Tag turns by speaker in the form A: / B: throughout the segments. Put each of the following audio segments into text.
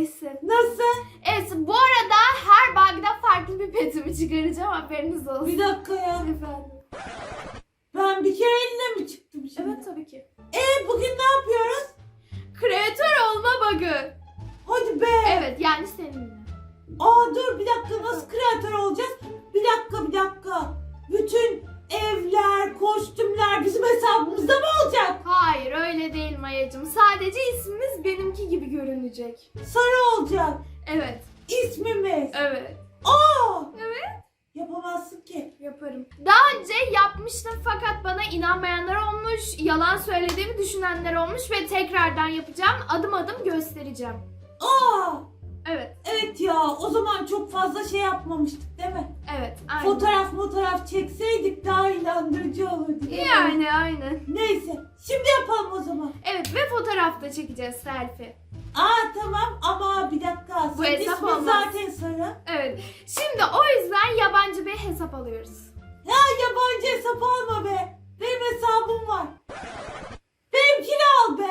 A: Neyse.
B: Nasıl?
A: Evet bu arada her bug'da farklı bir petimi çıkaracağım haberiniz olsun.
B: Bir dakika ya.
A: Efendim.
B: Ben bir kere eline mi çıktım şimdi?
A: Evet tabii ki.
B: E bugün ne yapıyoruz?
A: Kreatör olma bug'ı.
B: Hadi be.
A: Evet yani seninle.
B: Aa dur bir dakika nasıl kreatör olacağız? Bir dakika bir dakika. Bütün evler, kostümler bizim hesabımızda mı olacak?
A: Hayır öyle değil Mayacım. Sadece ismimiz benimki gibi görünecek.
B: Sarı olacak.
A: Evet.
B: İsmimiz.
A: Evet.
B: Aa!
A: Evet.
B: Yapamazsın ki.
A: Yaparım. Daha önce yapmıştım fakat bana inanmayanlar olmuş, yalan söylediğimi düşünenler olmuş ve tekrardan yapacağım. Adım adım göstereceğim.
B: Aa!
A: Evet.
B: Evet ya o zaman çok fazla şey yapmamıştık?
A: Evet. Aynen.
B: Fotoğraf fotoğraf çekseydik daha inandırıcı olurdu.
A: Yani aynen.
B: Neyse şimdi yapalım o zaman.
A: Evet ve fotoğraf da çekeceğiz selfie.
B: Aa tamam ama bir dakika.
A: Bu hesap
B: ismin
A: olmaz.
B: zaten sarı.
A: Evet. Şimdi o yüzden yabancı bir hesap alıyoruz.
B: Ya yabancı hesap alma be. Benim hesabım var. Benimkini al be.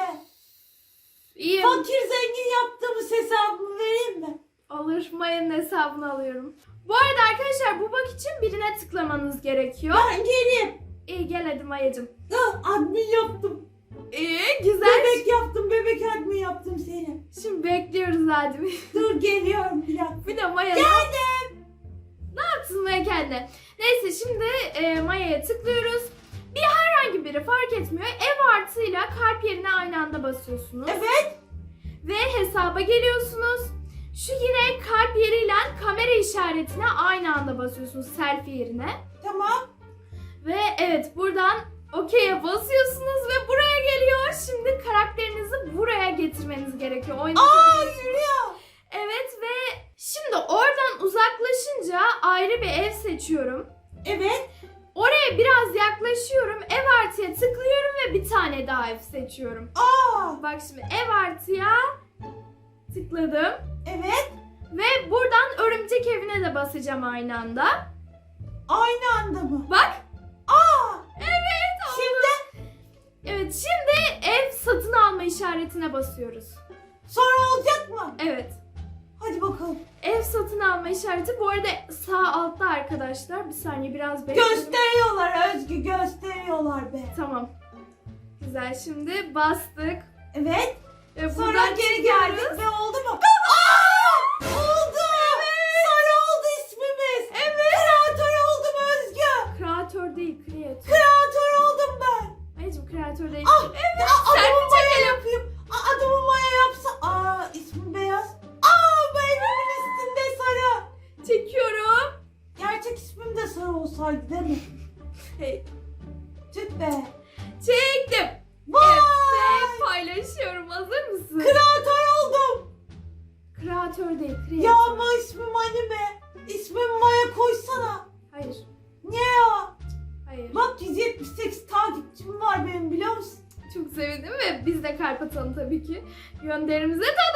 A: İyi.
B: Fakir zengin yaptığımız hesabımı vereyim mi?
A: Olur. Maya'nın hesabını alıyorum. Bu arada arkadaşlar bu bak için birine tıklamanız gerekiyor.
B: Ben geleyim.
A: İyi gel hadi Maya'cım.
B: Ah, admin yaptım.
A: İyi güzel.
B: Bebek yaptım. Bebek admin yaptım seni.
A: Şimdi bekliyoruz hadi.
B: Dur geliyorum bir dakika.
A: bir de Maya.
B: Geldim.
A: Ne yaptın Maya kendine? Neyse şimdi e, Maya'ya tıklıyoruz. Bir herhangi biri fark etmiyor. Ev artıyla kalp yerine aynı anda basıyorsunuz.
B: Evet.
A: Ve hesaba geliyorsunuz. Şu yine kalp yeriyle kamera işaretine aynı anda basıyorsunuz selfie yerine.
B: Tamam.
A: Ve evet buradan OK'ye basıyorsunuz ve buraya geliyor. Şimdi karakterinizi buraya getirmeniz gerekiyor.
B: Aa yürüyor.
A: Evet ve şimdi oradan uzaklaşınca ayrı bir ev seçiyorum.
B: Evet.
A: Oraya biraz yaklaşıyorum. Ev artıya tıklıyorum ve bir tane daha ev seçiyorum.
B: Aa.
A: Bak şimdi ev artıya tıkladım.
B: Evet.
A: Ve buradan örümcek evine de basacağım aynı anda.
B: Aynı anda mı?
A: Bak.
B: Aa.
A: Evet. oldu.
B: Şimdi
A: Evet şimdi ev satın alma işaretine basıyoruz.
B: sonra olacak mı?
A: Evet.
B: Hadi bakalım.
A: Ev satın alma işareti bu arada sağ altta arkadaşlar. Bir saniye biraz bekleyin.
B: Gösteriyorlar Özgü gösteriyorlar be.
A: Tamam. Güzel şimdi bastık.
B: Evet.
A: Ve
B: Sonra
A: buradan
B: geri
A: çıkıyoruz.
B: geldik ve oldu mu?
A: Tabii ki. Gönderimize tada.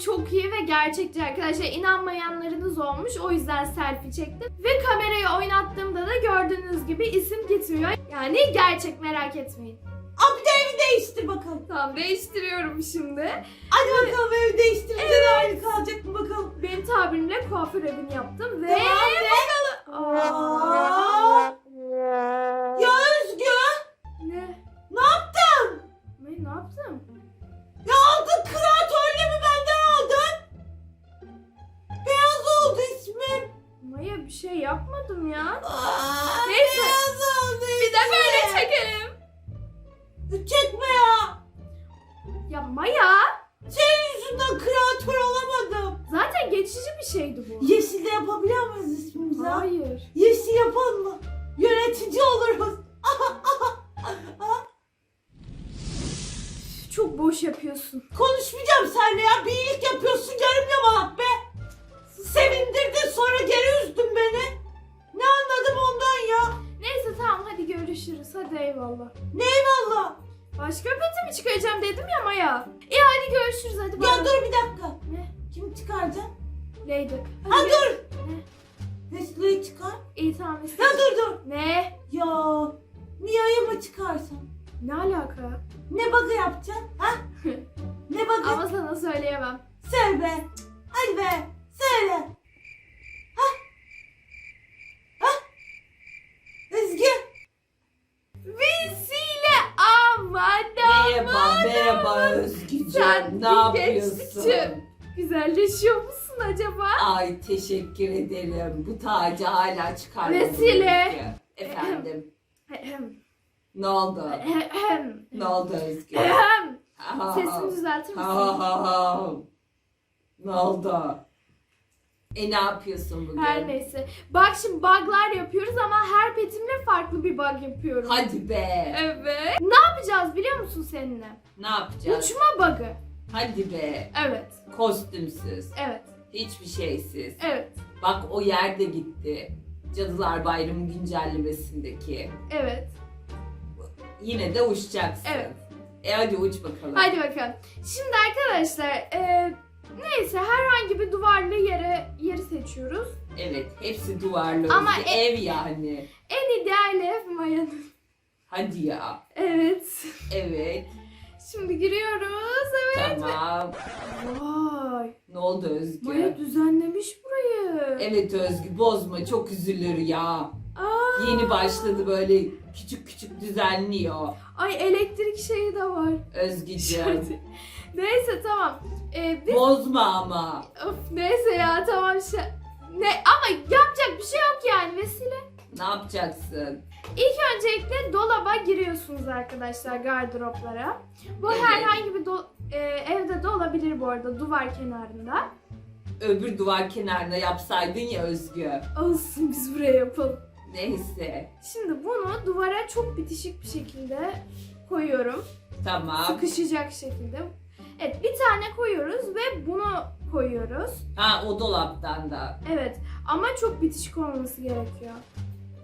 A: Bence çok iyi ve gerçekçi arkadaşlar. İnanmayanlarınız olmuş. O yüzden selfie çektim. Ve kamerayı oynattığımda da gördüğünüz gibi isim gitmiyor. Yani gerçek merak etmeyin.
B: Aa bir de evi değiştir bakalım.
A: Tamam değiştiriyorum şimdi.
B: Hadi bakalım evi değiştirince
A: Evet.
B: de aynı kalacak mı bakalım.
A: Benim tabirimle kuaför evini yaptım ve...
B: Tamam ve...
A: Aa. Yapmadım ya.
B: Aa,
A: Neyse.
B: beyaz oldu
A: Bir de böyle çekelim.
B: Çekme ya.
A: Ya Maya
B: Senin yüzünden kreatör olamadım.
A: zaten geçici bir şeydi bu.
B: Yeşil de yapabiliyor muyuz ismimizi? ha?
A: Hayır.
B: Yeşil yapalım mı? Yönetici oluruz.
A: Çok boş yapıyorsun.
B: Konuşmayacağım seninle ya. Bir iyilik yapıyorsun görünmüyor bana be. Sevindirdin sonra geri üzdün beni. Ne anladım ondan ya?
A: Neyse tamam hadi görüşürüz. Hadi eyvallah.
B: Eyvallah.
A: Başka peti mi çıkaracağım dedim ya Maya. İyi hadi görüşürüz hadi.
B: Ya
A: bay.
B: dur bir dakika.
A: Ne?
B: Kim çıkaracak?
A: Lady.
B: Ha
A: Hadi
B: dur.
A: Ne?
B: Nesli'yi çıkar.
A: İyi tamam
B: Ya
A: istedim.
B: dur dur.
A: Ne?
B: Ya Mia'yı mı çıkarsam?
A: Ne alaka?
B: Ne bug'ı yapacaksın? Ha? ne bug'ı?
A: Ama sana söyleyemem.
B: Söyle be. Hadi be. Söyle. Ha? Ha? Özgü.
A: Vesile aman
C: Merhaba,
A: aman
C: merhaba
A: aman.
C: Özgücüm.
A: Sen
C: Ne yapıyorsun?
A: geçtikçe Güzelleşiyor musun acaba?
C: Ay teşekkür ederim. Bu tacı hala çıkarmadın.
A: Vesile.
C: Efendim.
A: Ahem,
C: ne oldu?
A: ahem,
C: Ne oldu Özgü?
A: ahem.
C: Ha, ha,
A: Sesini düzeltir
C: ha,
A: misin?
C: ha, ha. Ne oldu? E ne yapıyorsun bugün?
A: Her neyse. Bak şimdi bug'lar yapıyoruz ama her petimle farklı bir bug yapıyorum.
C: Hadi be.
A: Evet. Ne yapacağız biliyor musun seninle?
C: Ne yapacağız?
A: Uçma bug'ı.
C: Hadi be.
A: Evet.
C: Kostümsüz.
A: Evet.
C: Hiçbir şeysiz.
A: Evet.
C: Bak o yerde gitti. Cadılar Bayramı güncellemesindeki.
A: Evet.
C: Yine de uçacaksın.
A: Evet.
C: E hadi uç bakalım.
A: Hadi bakalım. Şimdi arkadaşlar e, neyse herhangi bir duvarlı yere yeri seçiyoruz.
C: Evet, hepsi duvarlı.
A: Ama
C: Özgü.
A: e-
C: ev yani.
A: En ideal ev Maya'nın.
C: Hadi ya.
A: Evet.
C: Evet.
A: Şimdi giriyoruz. Evet.
C: Tamam.
A: Vay.
C: Ne oldu Özgü?
A: Maya düzenlemiş burayı.
C: Evet Özgü bozma çok üzülür ya.
A: Aa,
C: Yeni başladı böyle küçük küçük düzenliyor.
A: Ay elektrik şeyi de var.
C: Özgücüm.
A: neyse tamam. Ee, biz...
C: Bozma ama.
A: Of, neyse ya tamam. Şey... Ne ama yapacak bir şey yok yani vesile.
C: Ne yapacaksın?
A: İlk öncelikle dolaba giriyorsunuz arkadaşlar gardıroplara. Bu
C: Evet.
A: herhangi bir do- e, evde de olabilir bu arada duvar kenarında.
C: Öbür duvar kenarına yapsaydın ya Özgü.
A: Olsun biz buraya yapalım.
C: Neyse.
A: Şimdi bunu duvara çok bitişik bir şekilde koyuyorum.
C: Tamam.
A: Sıkışacak şekilde. Evet bir tane koyuyoruz ve bunu koyuyoruz.
C: Ha o dolaptan da.
A: Evet ama çok bitişik olması gerekiyor.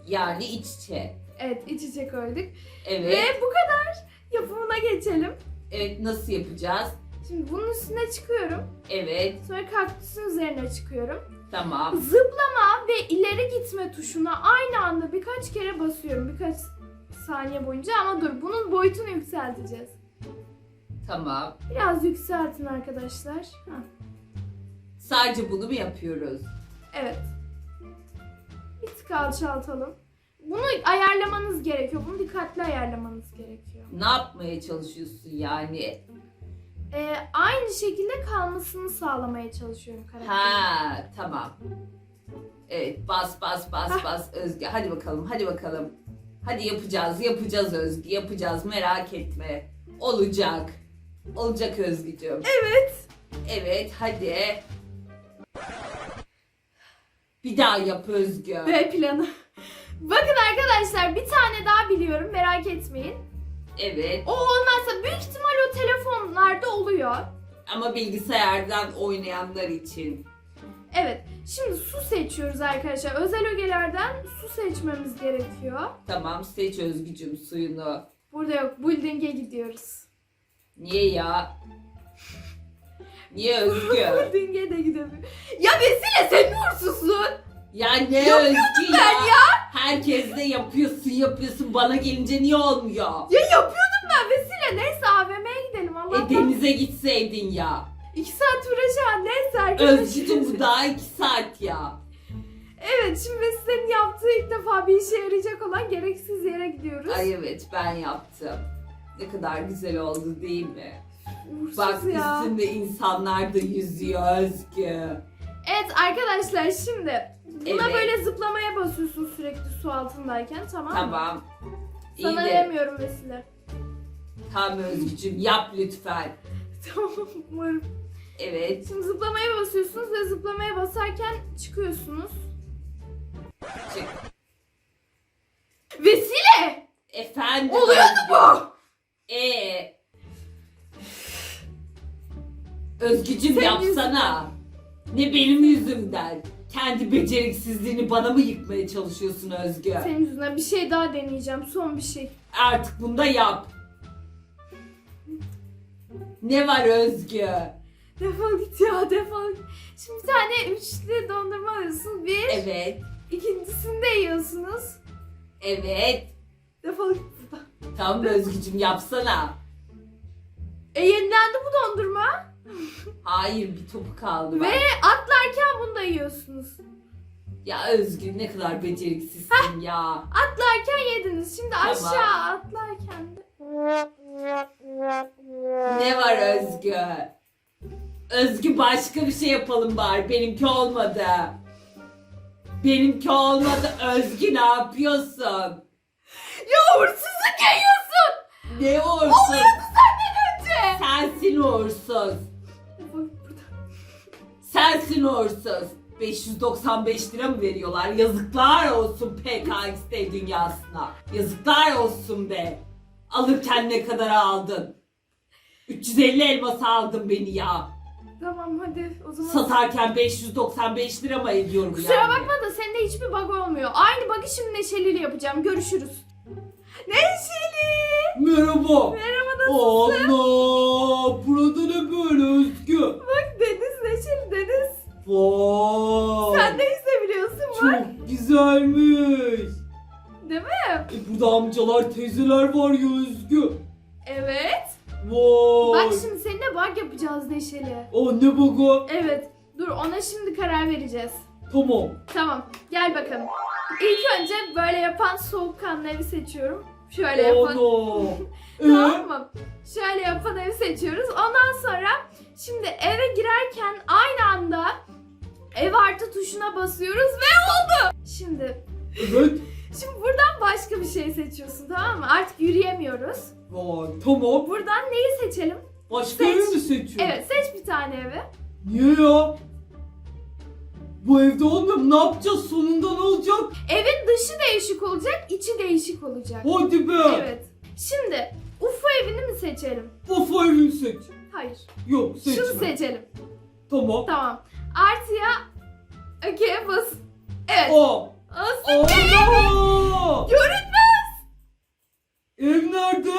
C: Yani iç içe.
A: Evet iç içe koyduk.
C: Evet.
A: Ve bu kadar. Yapımına geçelim.
C: Evet nasıl yapacağız?
A: Şimdi bunun üstüne çıkıyorum.
C: Evet.
A: Sonra kaktüsün üzerine çıkıyorum.
C: Tamam.
A: Zıplama ve ileri gitme tuşuna aynı anda birkaç kere basıyorum. Birkaç saniye boyunca ama dur bunun boyutunu yükselteceğiz.
C: Tamam.
A: Biraz yükseltin arkadaşlar. Heh,
C: Sadece bunu mu yapıyoruz?
A: Evet. Bir tık alçaltalım. Bunu ayarlamanız gerekiyor. Bunu dikkatli ayarlamanız gerekiyor.
C: Ne yapmaya çalışıyorsun yani?
A: Ee, aynı şekilde kalmasını sağlamaya çalışıyorum karakterin.
C: Ha tamam. Evet bas bas bas bas Özge. Hadi bakalım hadi bakalım. Hadi yapacağız yapacağız Özge yapacağız merak etme. Olacak. Olacak Özgücüm.
A: Evet.
C: Evet hadi. Bir daha yap Özgü.
A: B planı. Bakın arkadaşlar bir tane daha biliyorum merak etmeyin.
C: Evet
A: O olmazsa büyük ihtimal o telefonlarda oluyor.
C: ama bilgisayardan oynayanlar için.
A: Evet. Şimdi su seçiyoruz arkadaşlar. Özel ögelerden su seçmemiz gerekiyor.
C: Tamam seç Özgücüm suyunu.
A: Burada yok. Building'e gidiyoruz.
C: Niye ya? Niye Özgü?
A: Building'e de gidelim. Ya Vesile sen uğursuzsun.
C: Ya ne
A: Yapıyordum
C: Özgü
A: ben ya.
C: Herkes de yapıyorsun yapıyorsun bana gelince niye olmuyor?
A: Ya yapıyordum ben Vesile. Neyse AVM'ye gidelim. Allah
C: E denize gitseydin ya.
A: İki saat uğraşan neyse arkadaşlar.
C: Özgücüm bu daha iki saat ya.
A: Evet şimdi Vesile'nin yaptığı ilk defa bir işe yarayacak olan gereksiz yere gidiyoruz.
C: Ay evet ben yaptım. Ne kadar güzel oldu değil mi?
A: Uğursuz
C: Bak
A: ya.
C: üstünde insanlar da yüzüyor Özgü.
A: Evet arkadaşlar şimdi Buna
D: Evet.
A: böyle zıplamaya basıyorsun sürekli su altındayken tamam mı?
D: Tamam. İyi
A: Sana
D: de
A: demiyorum Vesile.
D: tamam Özgücüm yap lütfen.
A: Tamam umarım.
D: Evet.
A: Şimdi zıplamaya basıyorsunuz ve zıplamaya basarken çıkıyorsunuz.
D: Çık.
A: Vesile!
D: Efendim.
A: Oluyordu
D: Özgü.
A: bu!
D: Ee. Özgücüm
A: Senin
D: yapsana. Ne benim yüzümden. Kendi beceriksizliğini bana mı yıkmaya çalışıyorsun Özgü?
A: Senin yüzünden bir şey daha deneyeceğim. Son bir şey.
D: Artık bunu da yap. Ne var Özgü?
A: Defol git ya defol. Şimdi bir tane üçlü dondurma alıyorsunuz. Bir.
D: Evet.
A: ikincisini de yiyorsunuz.
D: Evet.
A: Defol git buradan.
D: Tamam Özgücüm yapsana.
A: E yenilendi bu dondurma.
D: Hayır bir topu kaldı.
A: Ve
D: Ve...
A: atlarken bunu da yiyorsunuz.
D: Ya Özgü ne kadar beceriksizsin ya.
A: Atlarken yediniz. Şimdi
D: Tamam.
A: aşağı atlarken de.
D: Ne var Özgü? Özgü başka bir şey yapalım bari. Benimki olmadı. Benimki olmadı. Özgü ne yapıyorsun?
A: Ya uğursuzluk yiyorsun.
D: Ne uğursuz?
A: Oluyordu senden önce.
D: Sensin uğursuz. Sensin uğursuz. 595 lira mı veriyorlar? Yazıklar olsun PKXD dünyasına. Yazıklar olsun be. Alırken ne kadar aldın? 350 elmas aldın beni ya.
A: Tamam hadi o zaman.
D: Satarken 595 lira mı ediyorum
A: Kusura
D: yani?
A: bakma da sende hiçbir bug olmuyor. Aynı bug'ı şimdi Neşeli'yle yapacağım. Görüşürüz. Neşeli!
D: Merhaba.
A: Merhaba nasılsın?
D: Allah! Burada ne böyle Özgü?
A: Bak Deniz.
D: Vay!
A: Sen de izleyebiliyorsun bak.
D: Çok güzelmiş.
A: Değil mi?
D: E burada amcalar teyzeler var ya Özgü.
A: Evet.
D: Vay!
A: Bak şimdi seninle bug yapacağız Neşeli.
D: O ne baba?
A: Evet. Dur ona şimdi karar vereceğiz.
D: Tamam.
A: Tamam. Gel bakalım. İlk önce böyle yapan soğukkanlı evi seçiyorum. Şöyle yapan.
D: Ono.
A: Tamam mı? Şöyle yapan evi seçiyoruz. Ondan sonra şimdi eve girerken aynı anda ev artı tuşuna basıyoruz ve oldu. Şimdi
D: Evet.
A: şimdi buradan başka bir şey seçiyorsun tamam mı? Artık yürüyemiyoruz.
D: Vay tamam.
A: Buradan neyi seçelim?
D: Başka
A: Seç.
D: evi mi seçiyorsun?
A: Evet seç bir tane evi.
D: Niye ya? Bu evde olmuyor mu? Ne yapacağız? Sonunda ne olacak?
A: Evin dışı değişik olacak, içi değişik olacak.
D: Hadi be.
A: Evet. Şimdi UFO evini mi seçelim?
D: Ufo evini seç.
A: Hayır.
D: Yok seçme.
A: Şunu seçelim.
D: Tamam.
A: Tamam. Artıya okey bas. Evet. Olsun.
D: Ana!
A: Görünmez.
D: Ev nerede?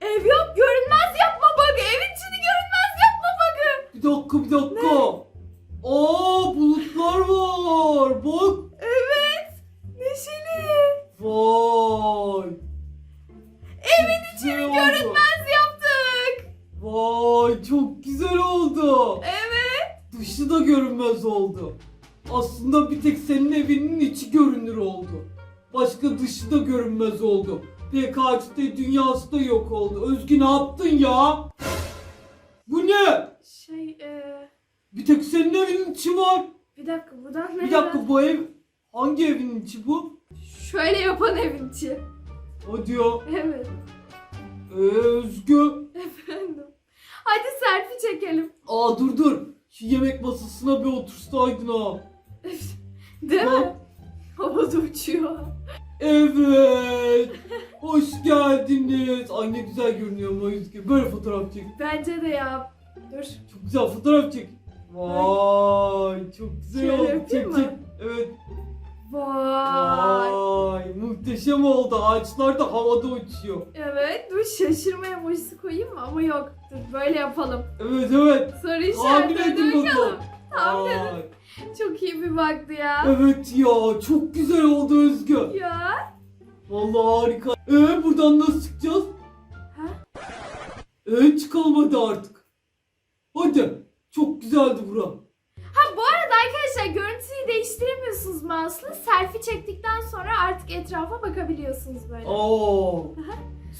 A: Ev yok görünmez yapma bug'ı. Evin içini görünmez yapma bug'ı.
D: Bir dakika bir dakika. Aa bulutlar var. Bak.
A: Evet. Neşeli.
D: Vay. Vay çok güzel oldu.
A: Evet.
D: Dışı da görünmez oldu. Aslında bir tek senin evinin içi görünür oldu. Başka dışı da görünmez oldu. PKH'de dünyası da yok oldu. Özgü ne yaptın ya? Bu ne?
A: Şey eee
D: Bir tek senin evinin içi var.
A: bir dakika buradan nereye?
D: Bir dakika bu ev hangi evin içi bu?
A: Şöyle yapan evin içi.
D: Hadi ya.
A: Evet.
D: Ee, Özgü.
A: Efendim. Hadi selfie çekelim.
D: Aa dur dur. Şu yemek masasına bir otursaydın ha.
A: Değil
D: Bak.
A: mi? Havada uçuyor.
D: Evet. Hoş geldiniz. Ay ne güzel görünüyor ama Özgü. Böyle fotoğraf çek.
A: Bence de ya. Dur.
D: Çok güzel fotoğraf çek. Vay çok güzel
A: Şöyle
D: oldu.
A: yapayım
D: Çek
A: mı?
D: Evet.
A: Vay.
D: Vay muhteşem oldu. Ağaçlar da havada uçuyor.
A: Evet. Dur şaşırma emojisi koyayım mı? Ama yok. Dur böyle yapalım.
D: Evet evet.
A: Soru işaretleri bakalım.
D: bakalım.
A: Edin.
D: Vay.
A: Çok iyi bir baktı ya.
D: Evet ya çok güzel oldu Özgü.
A: Ya.
D: Vallahi harika. Ee buradan nasıl çıkacağız?
A: Ha?
D: Ee çıkalım hadi artık. Hadi. Çok güzeldi bura.
A: Ha bu arada arkadaşlar görüntüyü değiştiremiyorsunuz mouse'la. Selfie çektikten sonra artık etrafa bakabiliyorsunuz böyle.
D: Oo.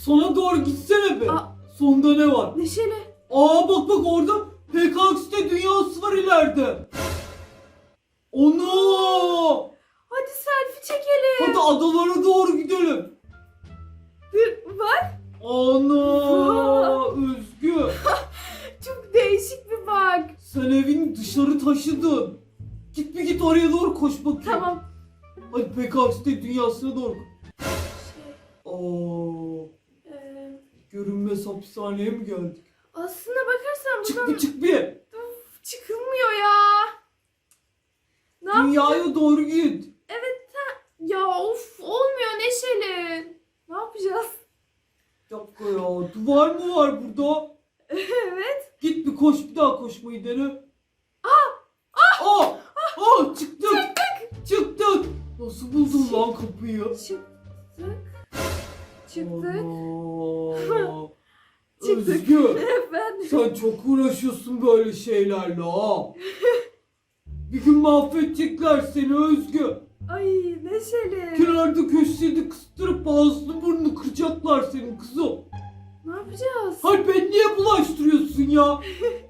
D: Sona doğru gitsene be.
A: Aa.
D: Sonda ne var?
A: Neşeli.
D: Aa bak bak orada PKX'de dünyası var ileride. Onu.
A: Hadi selfie
D: çekelim. Hadi adaları taşıdın. Git bir git oraya doğru koş bakayım.
A: Tamam.
D: Hadi PKX'de dünyasına doğru.
A: Şey,
D: Aa,
A: e,
D: görünmez hapishaneye mi geldik?
A: aslına bakarsan
D: Çık
A: buradan
D: bir çık bir.
A: çıkılmıyor ya. Ne yap-
D: Dünyaya doğru git.
A: Ya of olmuyor Neşeli. Ne yapacağız?
D: Bir dakika ya. Duvar mı var burada?
A: evet.
D: Git bir koş bir daha koşmayı dene. Aa! Aa! Aa! Çıktık. Çıktık. Çıktık. Nasıl buldun lan kapıyı?
A: Çıktık. Çıktık. Çıktık.
D: Özgü.
A: Efendim.
D: Sen çok uğraşıyorsun böyle şeylerle ha. Bir gün mahvedecekler seni Özgü.
A: Ay Neşeli.
D: Kenarda köşede kıstırıp ağzını burnunu kıracaklar senin kızım.
A: Ne yapacağız?
D: Hayır ben niye bulaştırıyorsun ya?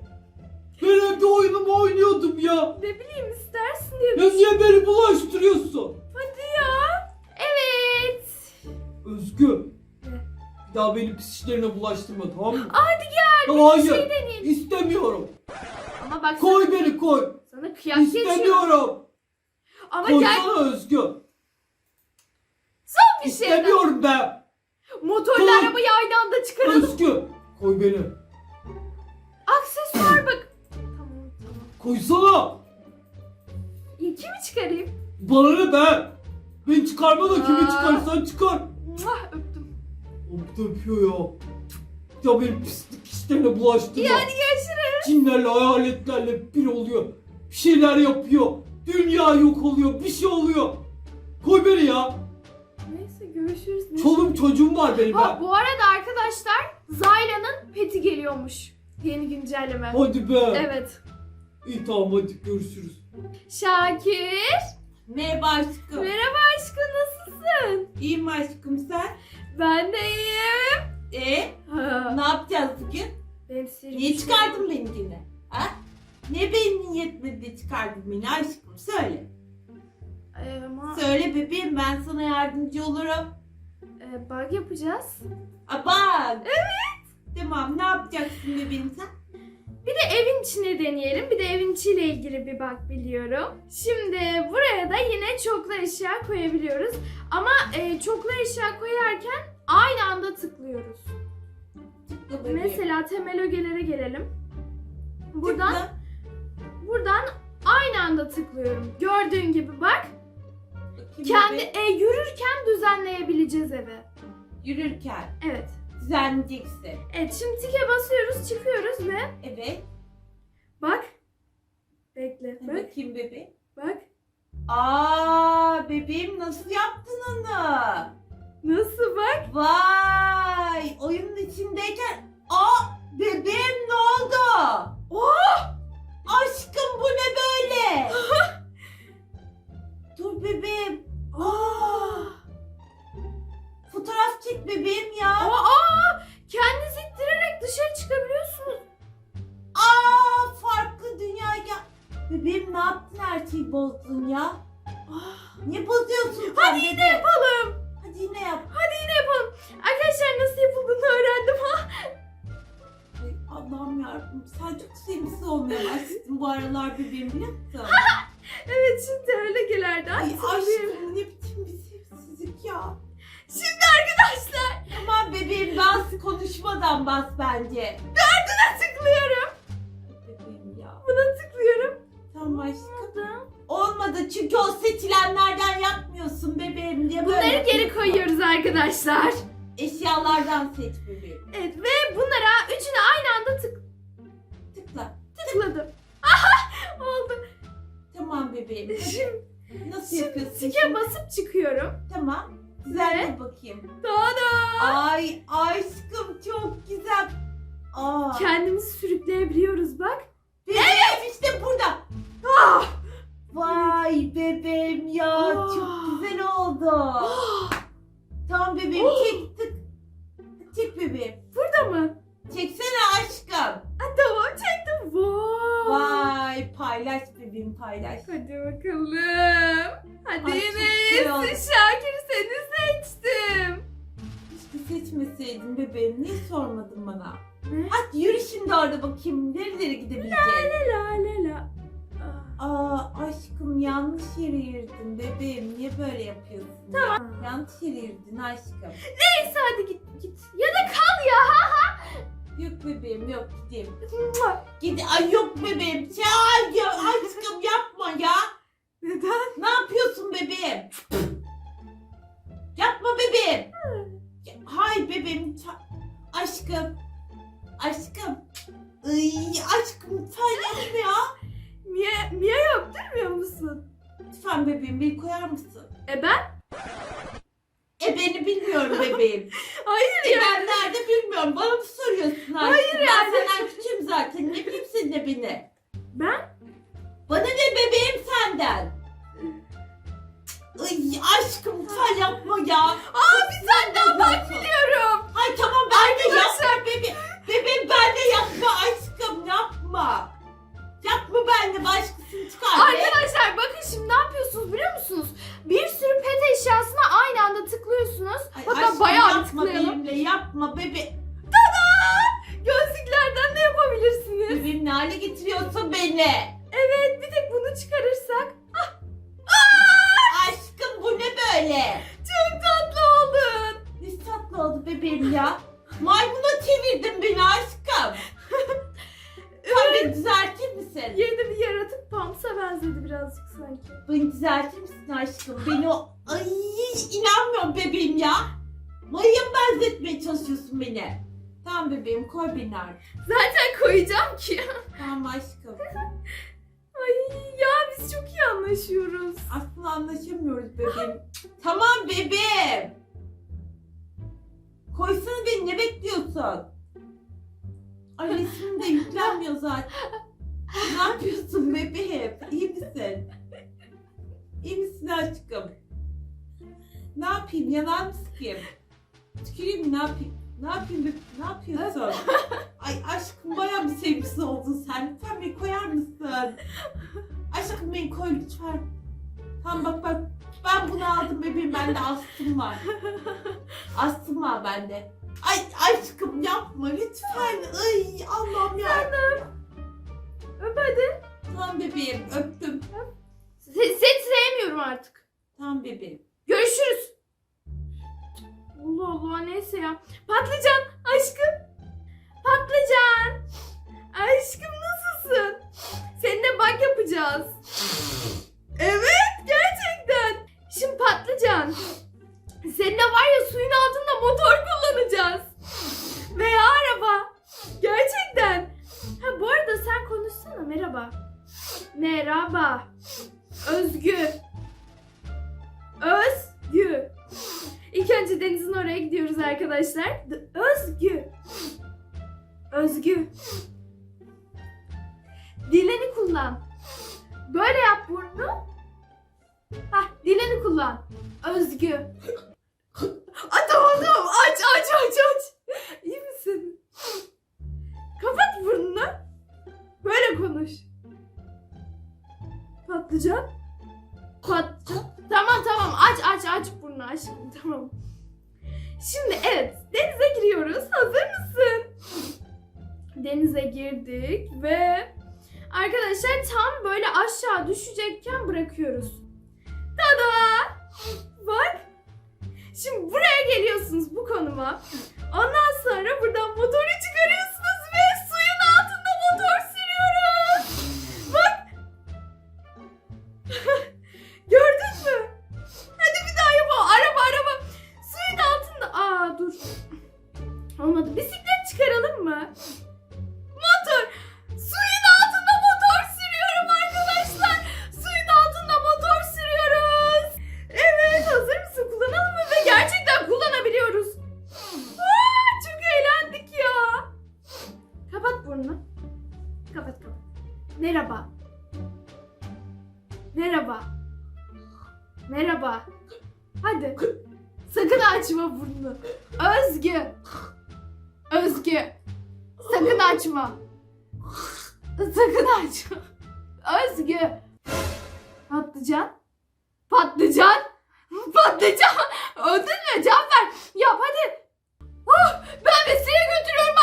D: Ben evde oyunumu oynuyordum ya.
A: Ne bileyim istersin diye.
D: Ya niye beni bulaştırıyorsun?
A: Hadi ya. Evet.
D: Özgü. Bir daha benim pis işlerine bulaştırma tamam mı?
A: Hadi gel.
D: Hayır.
A: Bir şey deneyelim.
D: İstemiyorum.
A: Ama bak
D: Koy
A: sana,
D: beni koy.
A: sana kıyak geçiyor.
D: İstemiyorum.
A: Ama gel
D: Koysana Özgü.
A: bir şey.
D: İstemiyorum ben.
A: Motorlu
D: Koy.
A: arabayı aynı anda çıkaralım.
D: Özgü. Koy beni. Koysana.
A: İki mi çıkarayım?
D: Bana ne be? Ben çıkarma da kimi
A: Aa.
D: çıkarsan çıkar.
A: Muah, öptüm.
D: O da öpüyor ya. Ya benim pislik işlerine bulaştırma.
A: Yani görüşürüz.
D: Cinlerle hayaletlerle bir oluyor. Bir şeyler yapıyor. Dünya yok oluyor. Bir şey oluyor. Koy beni ya.
A: Neyse görüşürüz. Neşeli.
D: Çoluğum çocuğum var benim
A: Ha
D: ben.
A: bu arada arkadaşlar Zayla'nın peti geliyormuş. Yeni güncelleme.
D: Hadi be.
A: Evet.
D: İyi tamam hadi görüşürüz.
A: Şakir.
B: Merhaba aşkım.
A: Merhaba aşkım nasılsın?
B: İyiyim aşkım sen.
A: Ben de iyiyim.
B: E
A: Ha,
B: ne yapacağız bugün?
A: benim sihirli
B: Niye çıkardın beni yine? Ha? Ne beynin yetmedi de çıkardın beni aşkım söyle.
A: Ee, ama
B: Söyle bebeğim ben sana yardımcı olurum.
A: e, bug yapacağız.
B: Aa, bak. Evet. Tamam ne yapacaksın bebeğim sen?
A: Bir de evin içine deneyelim. Bir de evin içiyle ilgili bir bug biliyorum. Şimdi buraya da yine çoklu eşya koyabiliyoruz. Ama e, çoklu eşya koyarken aynı anda tıklıyoruz.
B: Tıkla bebeğim.
A: Mesela temel ögelere gelelim. Buradan
B: Tıkla.
A: buradan aynı anda tıklıyorum. Gördüğün gibi bak.
B: Bakayım
A: Kendi
B: bebeğim.
A: e, yürürken düzenleyebileceğiz evi.
B: Yürürken
A: Evet.
B: düzenleyeceksin.
A: Evet şimdi tike basıyoruz, çıkıyoruz ve
B: Evet.
A: bak. Bekle.
B: Hadi
A: Bak.
B: bakayım bebeğim.
A: Bak.
B: Aa bebeğim nasıl yaptın onu?
A: Nasıl bak?
B: Vay oyunun içindeyken aa bebeğim ne oldu?
A: Oh!
B: Aşkım bu ne böyle? Dur bebeğim. Aa fotoğraf çek bebeğim ya.
A: Aa! Kendinizi ittirerek dışarı çıkabiliyorsunuz.
B: Farklı dünyaya. Bebeğim ne yaptın her şeyi bozdun ya?
A: Ah,
B: Niye bozuyorsun sen
A: Hadi yine yapalım.
B: Hadi yine yap.
A: Hadi yine yapalım. Arkadaşlar nasıl yapıldığını öğrendim ha.
B: Ay, Allah'ım yarabbim sen çok sevimsiz olmaya başladın bu aralar bebeğim biliyor musun?
A: Evet şimdi öyle gelerdi.
B: Ay aşkım ne biçim bir sevimsizlik ya.
A: Şimdi arkadaşlar
B: Tamam bebeğim bas konuşmadan bas bence.
A: tıklıyorum. Buna tıklıyorum.
B: Tamam aşkım. Olmadı çünkü o seçilenlerden yapmıyorsun bebeğim diye böyle.
A: Bunları geri koyuyoruz arkadaşlar.
B: Eşyalardan seç bebeğim.
A: Evet ve bunlara üçünü aynı anda tık
B: Tıkla.
A: tıkladım. Aha oldu.
B: Tamam bebeğim.
A: Şimdi
B: Nasıl yapıyorsun?
A: tike
B: şimdi?
A: basıp çıkıyorum.
B: Tamam. Güzel de bakayım.
A: Da.
B: Ay aşkım çok güzel. Aa.
A: Kendimizi sürükleyebiliyoruz bak.
B: Bebeğim işte burada.
A: Ah!
B: Vay bebeğim ya
A: Ah.
B: çok güzel oldu. Tamam bebeğim
A: Oh.
B: çek tık. Çek bebeğim.
A: Burada mı?
B: Çeksene aşkım.
A: Ha, tamam çektim. Vay.
B: Vay Paylaş bebeğim paylaş.
A: Hadi bakalım. Hadi
B: Ay, çok güzel oldu.
A: iyisin Şakir seni seçtim.
B: Keşke seçmeseydin bebeğim. Niye sormadın bana?
A: Ne?
B: Hadi yürü şimdi orada bakayım. Nerelere gidebileceğiz?
A: La la la. Ah.
B: Aa aşkım yanlış yere yürüdün bebeğim. Niye böyle yapıyorsun? Tamam. yanlış yere yürüdün aşkım.
A: Neyse hadi git git. Ya da kal ya.
B: Yok bebeğim yok gideyim. Gidi ay yok bebeğim. Ya, ya aşkım yapma ya.
A: Neden?
B: Ne yapıyorsun bebeğim? Yapma bebeğim. Ya, Hayır bebeğim. Aşkım. Bebeğim ne hale getiriyorsun beni?
A: Evet bir tek bunu çıkarırsak
B: Aşkım bu ne böyle?
A: çok tatlı oldun.
B: Ne tatlı oldu bebeğim ya. Maymuna çevirdin beni aşkım. Sen beni düzeltir misin?
A: Yeni bir yaratık Pams'a benzedi birazcık sanki.
B: Beni düzeltir misin aşkım? Beni o... Ay inanmıyorum bebeğim ya. Maya'ya mı benzetmeye çalışıyorsun beni? Tamam bebeğim koy artık.
A: Zaten koyacağım ki.
B: Tamam aşkım.
A: Ay ya biz çok iyi anlaşıyoruz.
B: Aslında anlaşamıyoruz bebeğim. tamam bebeğim. Koysana beni ne bekliyorsun? Ay resmim de yüklenmiyor zaten. ne yapıyorsun bebeğim? İyi misin? İyi misin aşkım? Ne yapayım? Yalan mı sıkayım? Tüküreyim? Ne yapayım? Ne yapayım? Ne yapıyorsun? Ay aşkım bayağı bir sevgisi oldun sen. Lütfen beni koyar mısın? Aşkım beni koy lütfen. Tamam bak bak. Ben bunu aldım bebeğim. Bende astım var. Astım var bende. Ay aşkım yapma lütfen. Ay Allah'ım ya.
A: Öp hadi.
B: Tamam bebeğim öptüm.
A: Se- seni sevmiyorum artık.
B: Tamam bebeğim.
A: Görüşürüz. Allah Allah neyse ya. Patlıcan aşkım. Patlıcan. Aşkım nasılsın? Seninle bak yapacağız. Aç aç aç burnunu aşkım tamam. Şimdi evet denize giriyoruz. Hazır mısın? Denize girdik ve arkadaşlar tam böyle aşağı düşecekken bırakıyoruz. Tada! Bak. Şimdi buraya geliyorsunuz bu konuma. Ondan sonra buradan motoru çıkarıyorsunuz Merhaba. Merhaba. Merhaba. Hadi. Sakın açma burnunu. Özgü. Özgü. Sakın açma. Sakın açma. Özgü. Patlıcan. Patlıcan. Patlıcan. Öldün mü? Can ver. Yap hadi. Oh, ben Vesile'ye götürüyorum.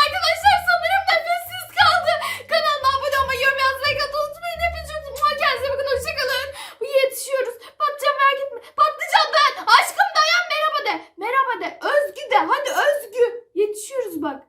A: Merhaba de. Özgü de. Hadi Özgü. Yetişiyoruz bak.